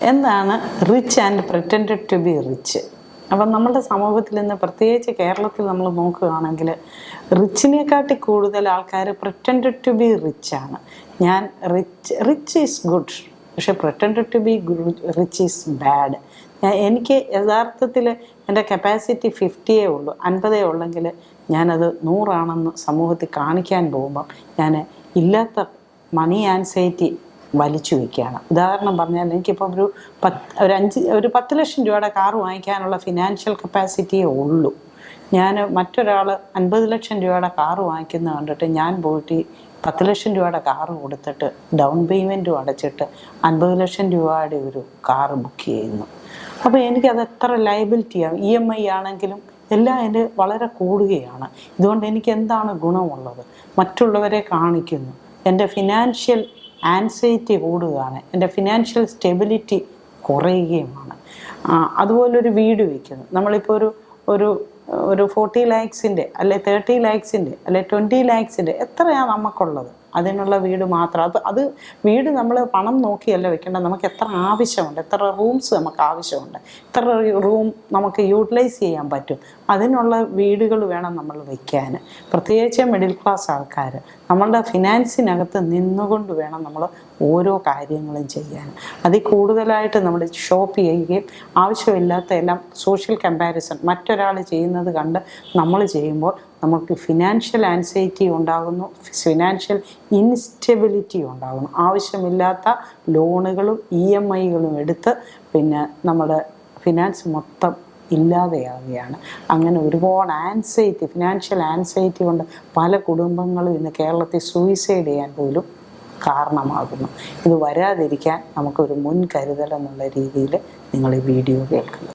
എന്താണ് rich and pretend to be rich അപ്പം നമ്മുടെ സമൂഹത്തിൽ നിന്ന് പ്രത്യേകിച്ച് കേരളത്തിൽ നമ്മൾ നോക്കുകയാണെങ്കിൽ റിച്ചിനെക്കാട്ടി കൂടുതൽ ആൾക്കാർ പ്രിറ്റൻഡ് ടു ബി റിച്ച് ആണ്. ഞാൻ റിച്ച് റിച്ച് ഈസ് ഗുഡ് പക്ഷെ pretend to be rich is bad ഞാൻ എനിക്ക് യഥാർത്ഥത്തിൽ എന്റെ കപ്പാസിറ്റി ഫിഫ്റ്റിയേ ഉള്ളൂ അൻപതേ ഉള്ളെങ്കിൽ ഞാനത് നൂറാണെന്ന് സമൂഹത്തിൽ കാണിക്കാൻ പോകുമ്പം ഞാൻ ഇല്ലാത്ത മണി ആൻസൈറ്റി വലിച്ചു വയ്ക്കുകയാണ്. ഉദാഹരണം പറഞ്ഞാൽ എനിക്കിപ്പോൾ ഒരു പത്ത് ഒരു അഞ്ച് ഒരു പത്ത് ലക്ഷം രൂപയുടെ കാർ വാങ്ങിക്കാനുള്ള ഫിനാൻഷ്യൽ കപ്പാസിറ്റിയേ ഉള്ളൂ. ഞാൻ മറ്റൊരാൾ അൻപത് ലക്ഷം രൂപയുടെ കാർ വാങ്ങിക്കുന്നത് കണ്ടിട്ട് ഞാൻ പോയിട്ട് പത്ത് ലക്ഷം രൂപയുടെ കാർ കൊടുത്തിട്ട് ഡൗൺ പേയ്മെന്റും അടച്ചിട്ട് അൻപത് ലക്ഷം രൂപയുടെ ഒരു കാർ ബുക്ക് ചെയ്യുന്നു. അപ്പോൾ എനിക്കത് എത്ര ലയബിലിറ്റിയാണ് ഇ എം ഐ ആണെങ്കിലും എല്ലാം അതിന്റെ വളരെ കൂടുകയാണ്. ഇതുകൊണ്ട് എനിക്ക് എന്താണ് ഗുണമുള്ളത്? മറ്റുള്ളവരെ കാണിക്കുന്നു. എന്റെ ഫിനാൻഷ്യൽ ആൻസൈറ്റി കൂടുകയാണ്. എന്റെ ഫിനാൻഷ്യൽ സ്റ്റെബിലിറ്റി കുറയുകയുമാണ് അതുപോലൊരു വീട് വയ്ക്കുന്നു നമ്മളിപ്പോൾ ഒരു ഒരു ഒരു ഫോർട്ടി ലാക്സിന്റെ അല്ലെ തേർട്ടി ലാക്സിന്റെ അല്ലെ ട്വന്റി ലാക്സിന്റെ എത്രയാണ് നമുക്കുള്ളത്? അതിനുള്ള വീട് മാത്രം. അത് അത് വീട് നമ്മൾ പണം നോക്കിയല്ല വെക്കേണ്ടത്. നമുക്ക് എത്ര ആവശ്യമുണ്ട് എത്ര റൂംസ് നമുക്ക് ആവശ്യമുണ്ട് എത്ര റൂം നമുക്ക് യൂട്ടിലൈസ് ചെയ്യാൻ പറ്റും. അതിനുള്ള വീടുകൾ വേണം നമ്മൾ വയ്ക്കാൻ പ്രത്യേകിച്ച് മിഡിൽ ക്ലാസ് ആൾക്കാർ നമ്മളുടെ ഫിനാൻസിനകത്ത് നിന്നുകൊണ്ട് വേണം നമ്മൾ ഓരോ കാര്യങ്ങളും ചെയ്യാൻ. അതിൽ കൂടുതലായിട്ട് നമ്മൾ ഷോപ്പ് ചെയ്യുകയും ആവശ്യമില്ലാത്ത എല്ലാം സോഷ്യൽ കമ്പാരിസൺ മറ്റൊരാൾ ചെയ്യുന്നത് കണ്ട് നമ്മൾ ചെയ്യുമ്പോൾ നമുക്ക് ഫിനാൻഷ്യൽ ആൻസൈറ്റി ഉണ്ടാകുന്നു ഫിനാൻഷ്യൽ ഇൻസ്റ്റെബിലിറ്റി ഉണ്ടാകുന്നു. ആവശ്യമില്ലാത്ത ലോണുകളും ഇ എം ഐകളും എടുത്ത് പിന്നെ നമ്മുടെ ഫിനാൻസ് മൊത്തം ഇല്ലാതെയാവുകയാണ്. അങ്ങനെ ഒരുപാട് ആൻസൈറ്റി ഫിനാൻഷ്യൽ ആൻസൈറ്റി കൊണ്ട് പല കുടുംബങ്ങളും ഇന്ന് കേരളത്തിൽ സൂയിസൈഡ് ചെയ്യാൻ പോലും കാരണമാകുന്നു. ഇത് വരാതിരിക്കാൻ നമുക്കൊരു മുൻകരുതൽ എന്നുള്ള രീതിയിൽ നിങ്ങൾ ഈ വീഡിയോ കേൾക്കുക